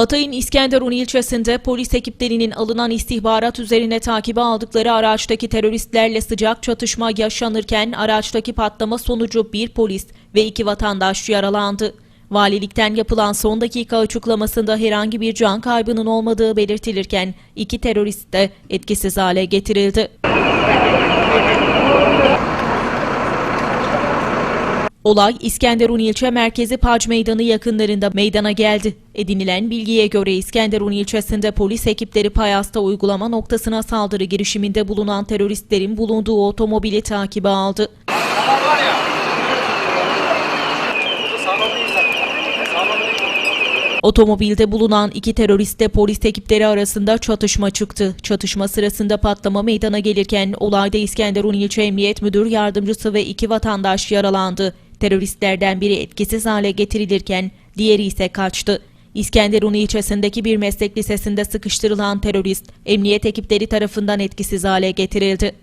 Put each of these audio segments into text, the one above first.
Hatay'ın İskenderun ilçesinde polis ekiplerinin alınan istihbarat üzerine takibe aldıkları araçtaki teröristlerle sıcak çatışma yaşanırken araçtaki patlama sonucu bir polis ve iki vatandaş yaralandı. Valilikten yapılan son dakika açıklamasında herhangi bir can kaybının olmadığı belirtilirken iki terörist de etkisiz hale getirildi. Olay İskenderun ilçe merkezi Pac Meydanı yakınlarında meydana geldi. Edinilen bilgiye göre İskenderun ilçesinde polis ekipleri Payas'ta uygulama noktasına saldırı girişiminde bulunan teröristlerin bulunduğu otomobili takibe aldı. Otomobilde bulunan iki teröristle polis ekipleri arasında çatışma çıktı. Çatışma sırasında patlama meydana gelirken olayda İskenderun İlçe Emniyet Müdür Yardımcısı ve iki vatandaş yaralandı. Teröristlerden biri etkisiz hale getirilirken diğeri ise kaçtı. İskenderun ilçesindeki bir meslek lisesinde sıkıştırılan terörist, emniyet ekipleri tarafından etkisiz hale getirildi.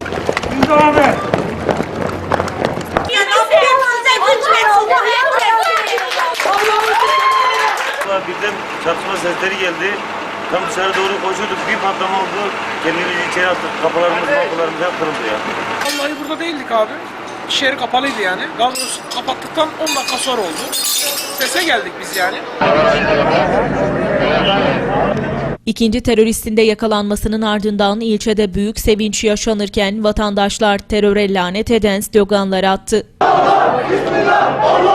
Birden çatışma sesleri geldi. Tam dışarı doğru koşuyorduk. Bir patlama oldu. Kendimizi içeri attık. Kapılarımız, kapılarımız hep kırıldı ya. Vallahi burada değildik abi. İş kapalıydı yani. Gaz kapattıktan 10 dakika sonra oldu. Sese geldik biz yani. İkinci teröristin de yakalanmasının ardından ilçede büyük sevinç yaşanırken vatandaşlar teröre lanet eden sloganlar attı. Allah